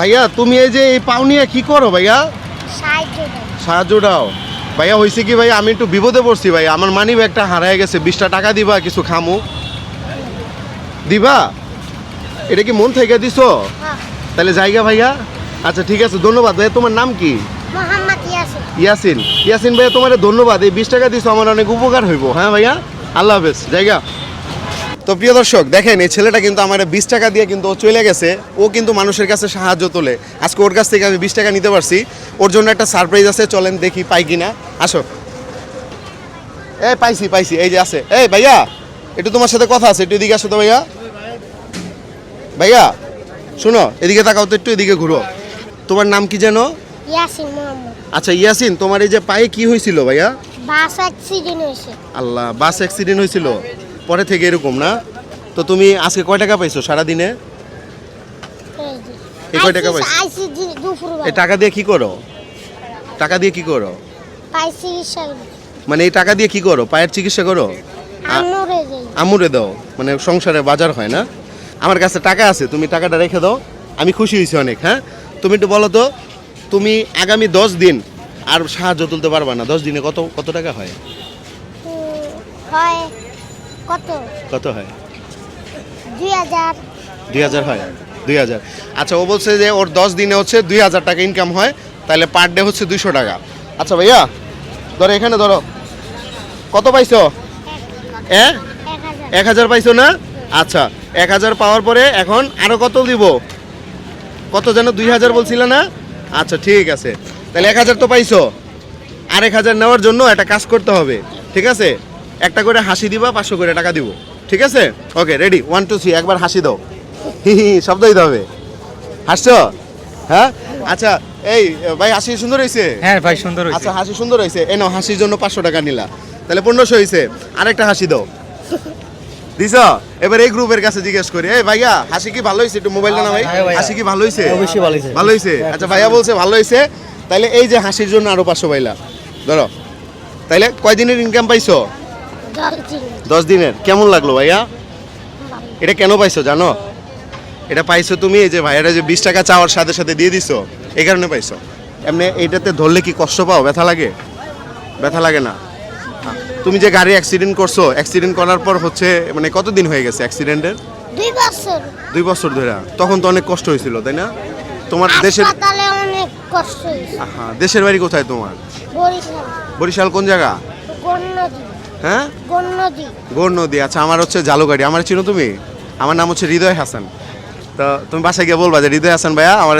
ভাইয়া তুমি এই যে এই পাও নিয়ে কি করো ভাইয়া? সাহায্য দাও। ভাইয়া হয়েছে কি ভাই আমি একটু বিপদে পড়ছি ভাই আমার মানি ব্যাগটা হারায় গেছে বিশটা টাকা দিবা কিছু খামু? দিবা? এটা কি মন থেকে দিছো? হ্যাঁ। তাহলে জায়গা ভাইয়া। আচ্ছা ঠিক আছে ধন্যবাদ। ভাইয়া তোমার নাম কি? ইয়াসিন। ইয়াসিন। ইয়াসিন ভাইয়া তোমার ধন্যবাদ। এই বিশ টাকা দিছো আমার অনেক উপকার হইব। হ্যাঁ ভাইয়া? আল্লাহ হাফেজ। জায়গা। তো প্রিয় দর্শক দেখেন এই ছেলেটা কিন্তু আমার বিশ টাকা দিয়ে কিন্তু ও চলে গেছে। ও কিন্তু মানুষের কাছে সাহায্য তোলে। আজকে ওর কাছ থেকে আমি বিশ টাকা নিতে পারছি। ওর জন্য একটা সারপ্রাইজ আছে চলেন দেখি পাই কিনা। আসো। এই পাইছি পাইছি এই যে আছে। এই ভাইয়া একটু তোমার সাথে কথা আছে একটু এদিকে আসো তো ভাইয়া। ভাইয়া শোনো এদিকে তাকাও তো একটু এদিকে ঘুরো। তোমার নাম কি যেন? আচ্ছা ইয়াসিন তোমার এই যে পায়ে কি হয়েছিল ভাইয়া? বাস অ্যাক্সিডেন্ট হয়েছে। আল্লাহ বাস অ্যাক্সিডেন্ট হয়েছিল? পরে থেকে এরকম না? তো তুমি আজকে কয় টাকা পাইছো সারাদিনে? এই কয় টাকা পাইছো? এই টাকা দিয়ে কি করো? টাকা দিয়ে কি করো? মানে এই টাকা দিয়ে কি করো? পায়ের চিকিৎসা করো? আমুরে দাও। মানে সংসারে বাজার হয় না? আমার কাছে টাকা আছে, তুমি টাকাটা রেখে দাও। আমি খুশি হয়েছি অনেক হ্যাঁ? তুমি একটু বলো তো, তুমি আগামী দশ দিন আর সাহায্য তুলতে পারবা না? দশ দিনে কত কত টাকা হয়? হয় কত? কত হয়? দুই হাজার। দুই হাজার হয়? দুই হাজার। আচ্ছা ও বলছে যে ওর দশ দিনে হচ্ছে দুই হাজার টাকা ইনকাম হয় তাহলে পার ডে হচ্ছে দুইশো টাকা। আচ্ছা ভাইয়া ধরো এখানে ধরো কত পাইছো? এ এক? হাজার। পাইছো না? আচ্ছা এক হাজার পাওয়ার পরে এখন আরও কত দিব? কত যেন দুই হাজার বলছিল না? আচ্ছা ঠিক আছে। তাহলে এক হাজার তো পাইছো। আর এক হাজার নেওয়ার জন্য একটা কাজ করতে হবে ঠিক আছে? একটা করে হাসি দিবা পাঁচশো করে টাকা দিব। ঠিক আছে? Okay ready one two three একবার হাসি দাও। হি হি শব্দ দিতে হবে। হাসছো? হ্যাঁ? আচ্ছা এই ভাই হাসি সুন্দর হয়েছে? হ্যাঁ ভাই সুন্দর হয়েছে। আচ্ছা হাসি সুন্দর হয়েছে। এ নাও হাসির জন্য পাঁচশো টাকা নিলা। তাহলে পনেরোশো হয়েছে। আরেকটা হাসি দাও। দিছ? এবার এই গ্রুপের কাছে জিজ্ঞেস করি। এই ভাইয়া হাসি কি ভালো হয়েছে? একটু মোবাইলটা না ভাই হ্যাঁ হাসি কি ভালো হয়েছে? অবশ্যই ভালো হয়েছে। ভালো হয়েছে? আচ্ছা ভাইয়া বলছে ভালো হয়েছে। তাইলে এই যে হাসির জন্য আরও পাঁচশো পাইলা। ধরো। তাইলে কয় দিনের ইনকাম পাইছো? দশ দিন দশ দিনের। কেমন লাগল ভাইয়া? এটা কেন পাইছো জানো? এটা পাইছো তুমি এই যে ভাইয়ারা যে বিশ টাকা চাওয়ার সাথে সাথে দিয়ে দিছো এই কারণে পাইছো। এমনি এইটাতে ধরলে কি কষ্ট পাও? ব্যথা লাগে? ব্যথা লাগে না? হ্যাঁ। তুমি যে গাড়ি অ্যাক্সিডেন্ট করছ অ্যাক্সিডেন্ট করার পর হচ্ছে মানে কতদিন হয়ে গেছে অ্যাক্সিডেন্টের দুই বছর। দুই বছর ধরে। তখন তো অনেক কষ্ট হয়েছিল তাই না? তোমার দেশের অনেক কষ্ট হ্যাঁ দেশের বাড়ি কোথায় তোমার? বরিশাল। বরিশাল কোন জায়গা? হ্যাঁ? গোর নদী আচ্ছা আমার হচ্ছে জালুগাড়ি আমার চিনো তুমি? আমার নাম হচ্ছে হৃদয় হাসান। তো তুমি বাসায় গিয়ে বলবা যে হৃদয় হাসান ভাইয়া আমার